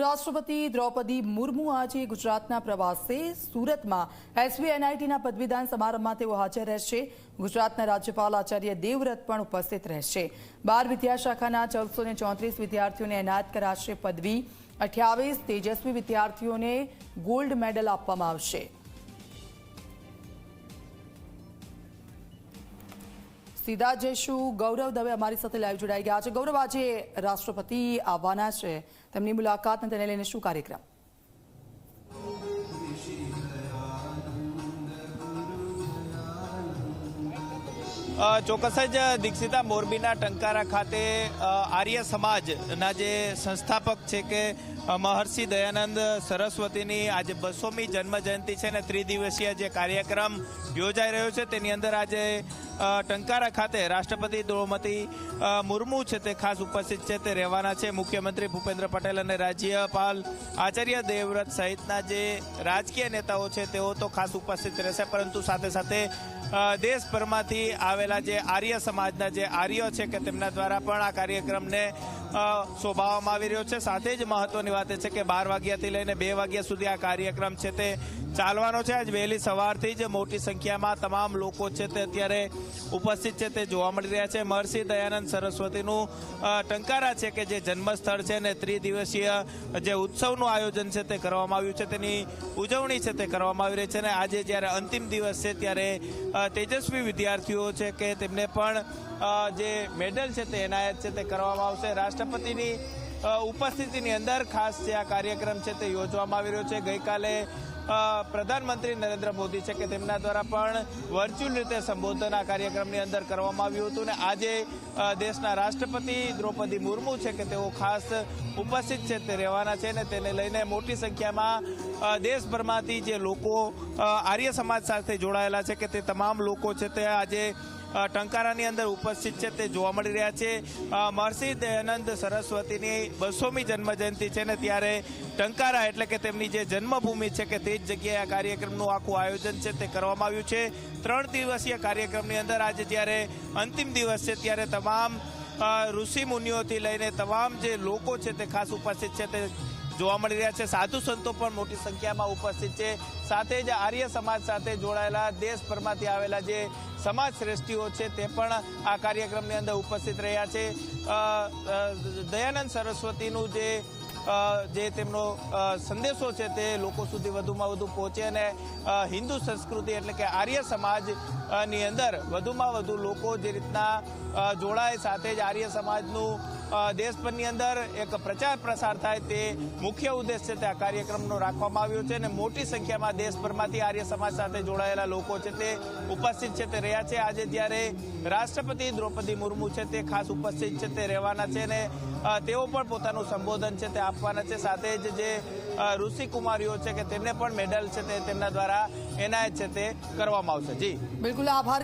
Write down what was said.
રાષ્ટ્રપતિ દ્રૌપદી મુર્મુ આજે ગુજરાતના પ્રવાસે સુરતમાં એસવી એનઆઈટીના પદવીદાન સમારંભમાં તેઓ હાજર રહેશે. ગુજરાતના રાજ્યપાલ આચાર્ય દેવવ્રત પણ ઉપસ્થિત રહેશે. બાર વિદ્યાશાખાના ચૌદસો ચોત્રીસ વિદ્યાર્થીઓને એનાયત કરાશે પદવી. અઠ્યાવીસ તેજસ્વી વિદ્યાર્થીઓને ગોલ્ડ મેડલ આપવામાં આવશે. સીધા જઈશું ગૌરવ દવે અમારી સાથે લાઈવ જોડાઈ ગયા છે. ગૌરવ, આજે રાષ્ટ્રપતિ આવવાના છે. તેમની મુલાકાતને તેને લઈને શું કાર્યક્રમ? ચોક્કસ જ દીક્ષિતા મોરબીના ટંકારા ખાતે આર્ય સમાજના જે સંસ્થાપક છે કે મહર્ષિ દયાનંદ સરસ્વતીની આજે બસોમી જન્મજયંતિ છે ને ત્રિદિવસીય જે કાર્યક્રમ યોજાઈ રહ્યો છે, તેની અંદર આજે ટંકારા ખાતે રાષ્ટ્રપતિ દ્રૌપદી મુર્મુ છે તે ખાસ ઉપસ્થિત છે, તે રહેવાના છે. મુખ્યમંત્રી ભૂપેન્દ્ર પટેલ અને રાજ્યપાલ આચાર્ય દેવવ્રત સહિતના જે રાજકીય નેતાઓ છે, તેઓ તો ખાસ ઉપસ્થિત રહેશે. પરંતુ સાથે સાથે દેશભરમાંથી આવેલા જે આર્ય સમાજના જે આર્યો છે કે તેમના દ્વારા પણ આ કાર્યક્રમને શોભાવવામાં આવી રહ્યો છે. સાથે જ મહત્વની વાત એ છે કે બાર વાગ્યાથી લઈને બે વાગ્યા સુધી આ કાર્યક્રમ છે તે ચાલવાનો છે. આજ વહેલી સવારથી જ મોટી સંખ્યામાં તમામ લોકો છે તે અત્યારે ઉપસ્થિત છે તે જોવા મળી રહ્યા છે. મહર્ષિ દયાનંદ સરસ્વતીનું ટંકારા છે કે જે જન્મસ્થળ છે ને ત્રિદિવસીય જે ઉત્સવનું આયોજન છે તે કરવામાં આવ્યું છે. તેની ઉજવણી છે તે કરવામાં આવી રહી છે અને આજે જ્યારે અંતિમ દિવસ છે ત્યારે તેજસ્વી વિદ્યાર્થીઓ છે કે તેમને પણ જે મેડલ છે તે એનાયત છે તે કરવામાં આવશે. રાષ્ટ્રપતિની ઉપસ્થિતિની અંદર ખાસ જે આ કાર્યક્રમ છે તે યોજવામાં આવી રહ્યો છે. ગઈકાલે પ્રધાનમંત્રી નરેન્દ્ર મોદી છે કે તેમના દ્વારા પણ વર્ચ્યુઅલ રીતે સંબોધન આ કાર્યક્રમની અંદર કરવામાં આવ્યું હતું. ને આજે દેશના રાષ્ટ્રપતિ દ્રૌપદી મુર્મુ છે કે તેઓ ખાસ ઉપસ્થિત છે તે રહેવાના છે ને તેને લઈને મોટી સંખ્યામાં દેશભરમાંથી જે લોકો આર્ય સમાજ સાથે જોડાયેલા છે કે તે તમામ લોકો છે તે આજે ટંકારાની અંદર ઉપસ્થિત છે, તે જોવા મળી રહ્યા છે. મહર્ષિ દયાનંદ સરસ્વતીની બસોમી જન્મ જયંતિ છે ને ત્યારે ટંકારા એટલે કે તેમની જે જન્મભૂમિ છે કે તે જ જગ્યાએ આ કાર્યક્રમનું આખું આયોજન છે તે કરવામાં આવ્યું છે. ત્રણ દિવસીય કાર્યક્રમની અંદર આજે જ્યારે અંતિમ દિવસ છે ત્યારે તમામ ઋષિ મુનિઓથી લઈને તમામ જે લોકો છે તે ખાસ ઉપસ્થિત છે તે જોવા મળી રહ્યા છે. સાધુ સંતો પણ મોટી સંખ્યામાં ઉપસ્થિત છે. સાથે જ આર્ય સમાજ સાથે જોડાયેલા દેશભરમાંથી આવેલા જે સમાજ શ્રેષ્ઠીઓ છે તે પણ આ કાર્યક્રમની અંદર ઉપસ્થિત રહ્યા છે. દયાનંદ સરસ્વતીનું જે જે તેમનો સંદેશો છે તે લોકો સુધી વધુમાં વધુ પહોંચે અને હિન્દુ સંસ્કૃતિ એટલે કે આર્ય સમાજની અંદર વધુમાં વધુ લોકો જે રીતના જોડાય સાથે જ આર્ય સમાજનું દેશભરની અંદર એક પ્રચાર પ્રસાર થાય તે મુખ્ય ઉદ્દેશ છે તે આ કાર્યક્રમનો રાખવામાં આવ્યો છે અને મોટી સંખ્યામાં દેશભરમાંથી આર્ય સમાજ સાથે જોડાયેલા લોકો છે તે ઉપસ્થિત છે તે રહ્યા છે. આજે જ્યારે રાષ્ટ્રપતિ દ્રૌપદી મુર્મુ છે તે ખાસ ઉપસ્થિત છે તે રહેવાના છે અને તેઓ પણ પોતાનું સંબોધન છે તે આપવાના છે. સાથે જ જે ઋષિ કુમારીઓ છે કે તેમને પણ મેડલ છે તે તેમના દ્વારા એનાયત છે તે કરવામાં આવશે. જી. બિલકુલ આભાર.